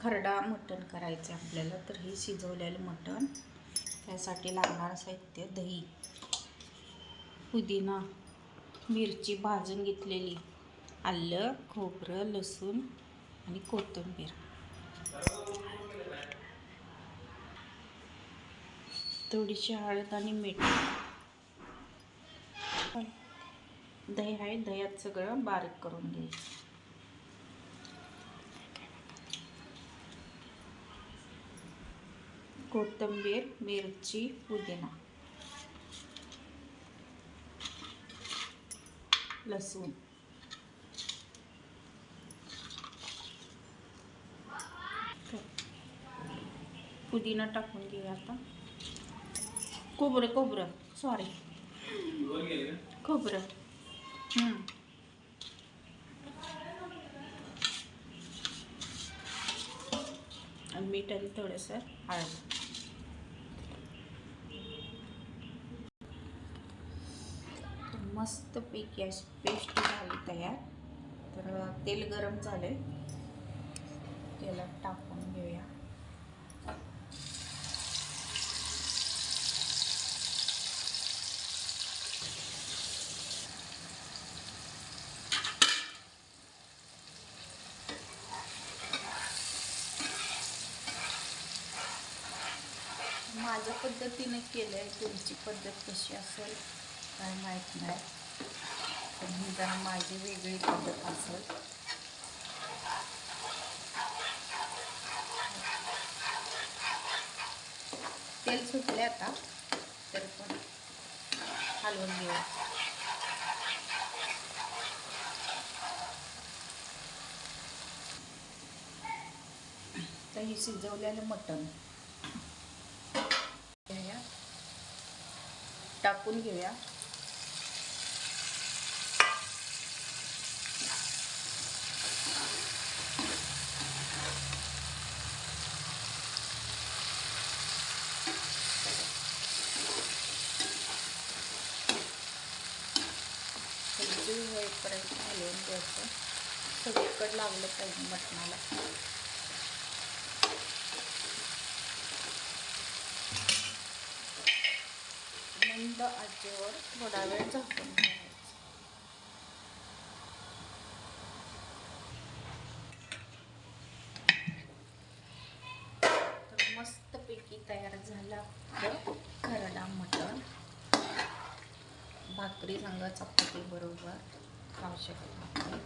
खरडा मटण करायचं आहे आपल्याला तर हे शिजवलेलं मटण. त्यासाठी लागणारं साहित्य दही. पुदिना मिरची भाजून घेतलेली आलं खोबरं लसूण आणि कोथिंबीर. थोडीशी हळद आणि मीठ. दही आहे दह्यात सगळं बारीक करून घ्यायचं. कोथिंबीर मिरची पुदिना लसूण. पुदिना टाकून घेऊया आता. खोबरं खोबरं. सॉरी खोबरं. आणि मीठ आणि थोडंसं हळद तर मस्तपैकी अशी पेस्ट झाली तयार. तर तेल गरम झाले तेलात टाकून घेऊया. माझ्या पद्धतीने केलं आहे तुमची पद्धत कशी असेल? काय माहीत नाही. पण ही जरा माझी वेगळी पद्धत असेल. तेल सुटले आता तर पण हलवून घेऊ. तर हे शिजवलेलं मटण. टाकून घेऊया. हलदी होईपर्यंत हलवून द्यायचं सगळीकड लावलं पाहिजे मटणाला. मंद आचेवर थोडा वेळ झाकून ठेवायचं. मस्तपैकी तयार झाला खरडा मटण. भाकरी रंगाचा चपाती बरोबर. Hoşçakalın.